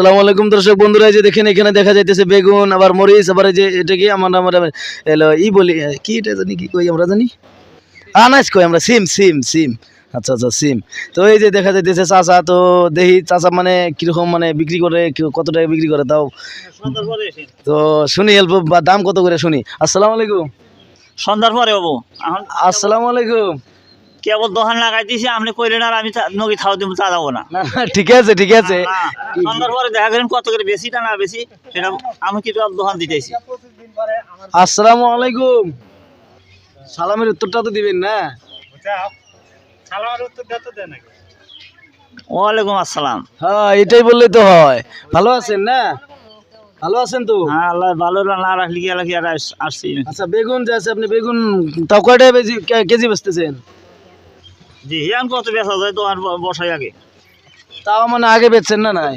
আসসালামু আলাইকুম দর্শক বন্ধুরা এই যে দেখেন এখানে দেখা যাইতেছে বেগুন আবার মরিচ আবার এই যে এটা কি আমার আমার এলো ই বলি কি এটা জানি কি কই আমরা জানি? আনাজ কই আমরা সিম সিম সিম। আচ্ছা আচ্ছা সিম। তো এই যে দেখা যাইতেছে চাচা তো দেখি চাচা মানে কীরকম মানে বিক্রি করে কত টাকা বিক্রি করে তাও? তো শুনি অল্প বা দাম কত করে শুনি? আসসালামু আলাইকুম। সন্ধ্যার পরে হব। এখন আসসালামু আলাইকুম। কেবল দোকান লাগাই দিয়েছি আপনি কইলেন আর আমি থাও দিব তা যাব না। ঠিক আছে ঠিক আছে। না, সন্ধ্যার পরে দেখা করেন কত করে বেশি না বেশি সেটা আমি কিন্তু দোকান দিতেছি আসসালামু আলাইকুম। সালামের উত্তরটা তো দিবেন না? ওয়ালাইকুম আসসালাম। হ্যাঁ এটাই বললেই তো হয়। ভালো আছেন না? ভালো আছেন তো? হ্যাঁ আল্লাহ ভালো না রাখলি কি আর আস- আসছি। আচ্ছা বেগুন যে আছে আপনি বেগুন তাও কয়টা কেজি বেচতেছেন? জি হিয়ান কত বেচা যায় দোকান বসাই আগে। তাও মানে আগে বেচছেন না নাই?